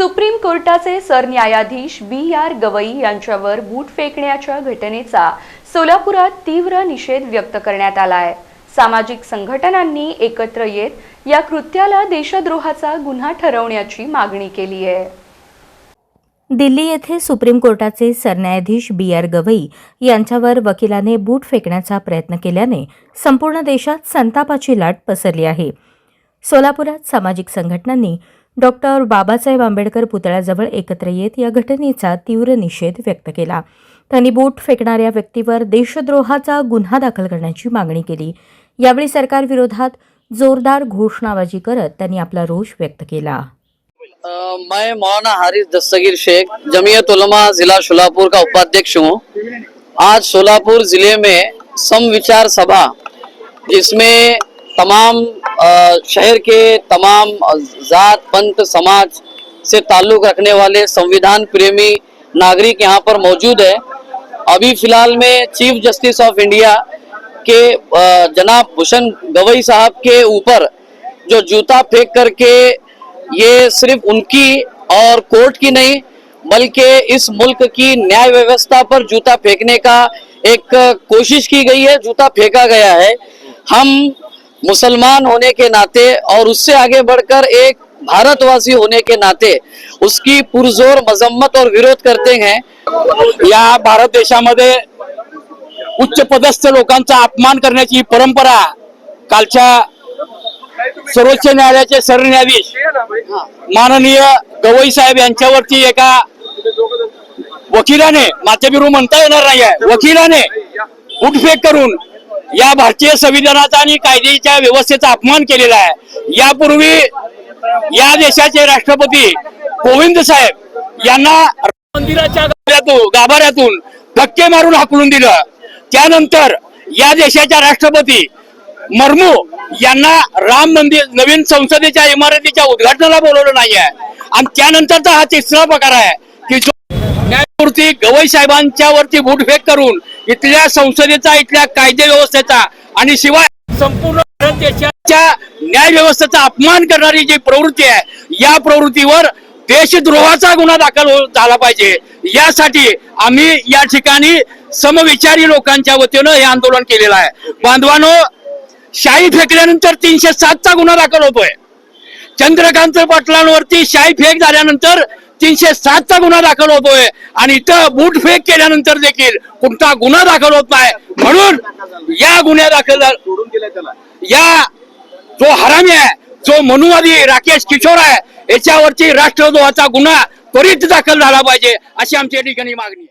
Supreme कोर्टाचे सरन्यायाधीश बी R Gavai यांच्यावर बूट फेकण्याच्या घटनेचा सोलापुरात तीव्र निषेध व्यक्त करण्यात आला आहे सामाजिक संघटनांनी एकत्र येत या कृत्याला देशद्रोहाचा गुन्हा ठरवण्याची मागणी केली आहे. दिल्ली येथे सुप्रीम कोर्टाचे सरन्यायाधीश बी आर गवई यांच्यावर वकिलाने बूट फेकण्याचा प्रयत्न केल्याने संपूर्ण देशात संतापाची लाट पसरली आहे. सोलापुरात सामाजिक संघटनांनी डॉक्टर बाबासाहेब आंबेडकर पुतळ्याजवळ एकत्र येत या घटनेचा तीव्र निषेध व्यक्त केला. त्यांनी बूट फेकणाऱ्या व्यक्तीवर देशद्रोहाचा गुन्हा दाखल करण्याची मागणी केली. यावेळी सरकारविरोधात जोरदार घोषणाबाजी करत त्यांनी आपला रोष व्यक्त केला. मैं मौलाना हारिस दस्तगीर शेख जमीयत उलमा जिला शोलापुर का उपाध्यक्ष हूँ। आज शोलापुर जिले में सम विचार सभा जिसमें तमाम शहर के तमाम जात, पंथ, समाज से ताल्लुक रखने वाले संविधान प्रेमी नागरिक यहाँ पर मौजूद है। अभी फ़िलहाल में चीफ जस्टिस ऑफ़ इंडिया के जनाब भूषण गवई साहब के ऊपर जो जूता फेंक करके ये सिर्फ़ उनकी और कोर्ट की नहीं, बल्कि इस मुल्क की न्याय व्यवस्था पर जूता फेंकने का एक कोशिश की गई है, जूता फेंका गया है। हम मुसलमान होने के नाते और उससे आगे बढ़कर एक भारतवासी होने के नाते उसकी पुरजोर मजम्मत और विरोध करते हैं। या भारत देशामध्ये उच्च पदस्थ लोकांचा अपमान करण्याची परंपरा कालच्या सर्वोच्च न्यायालयाचे सरन्यायाधीश माननीय गवई साहेब यांच्यावरती एका वकिलाने माथेबिरू म्हणता येणार नाही आहे वकिलाने उठफेक करून या भारतीय संविधानाचा आणि कायद्याच्या व्यवस्थेचा अपमान केलेला आहे. यापूर्वी या देशाचे राष्ट्रपती कोविंद साहेब यांना मंदिराच्या गाभाऱ्यातून गाभाऱ्यातून धक्के मारून हाकलून दिलं. त्यानंतर या देशाच्या राष्ट्रपती मर्मू यांना राम मंदिर नवीन संसदेच्या इमारतीच्या उद्घाटनाला बोलवलं नाही आहे. आणि त्यानंतरचा हा तिसरा प्रकार आहे की जो न्यायमूर्ती गवई साहेबांच्या वरती बुटफेक करून इथल्या संसदेचा इथल्या कायदे व्यवस्थेचा आणि शिवाय संपूर्ण भारत देशाच्या न्याय व्यवस्थेचा अपमान करणारी जी प्रवृत्ती आहे या प्रवृत्तीवर देशद्रोहाचा गुन्हा दाखल हो-, झाला पाहिजे. यासाठी आम्ही या ठिकाणी समविचारी लोकांच्या वतीनं हे आंदोलन केलेलं आहे. बांधवानो शाही फेकल्यानंतर तीनशे सातचा गुन्हा दाखल होतोय. चंद्रकांत पाटलांवरती शाही फेक झाल्यानंतर तीनशे सातचा गुन्हा दाखल होतोय. आणि इथं बूट फेक केल्यानंतर देखील कोणता गुन्हा दाखल होत नाही. म्हणून या गुन्ह्या दाखल या जो हरामी आहे जो मनुवादी राकेश किशोर आहे याच्यावरती राष्ट्रद्रोहाचा गुन्हा त्वरित दाखल झाला पाहिजे अशी आमच्या ठिकाणी मागणी आहे.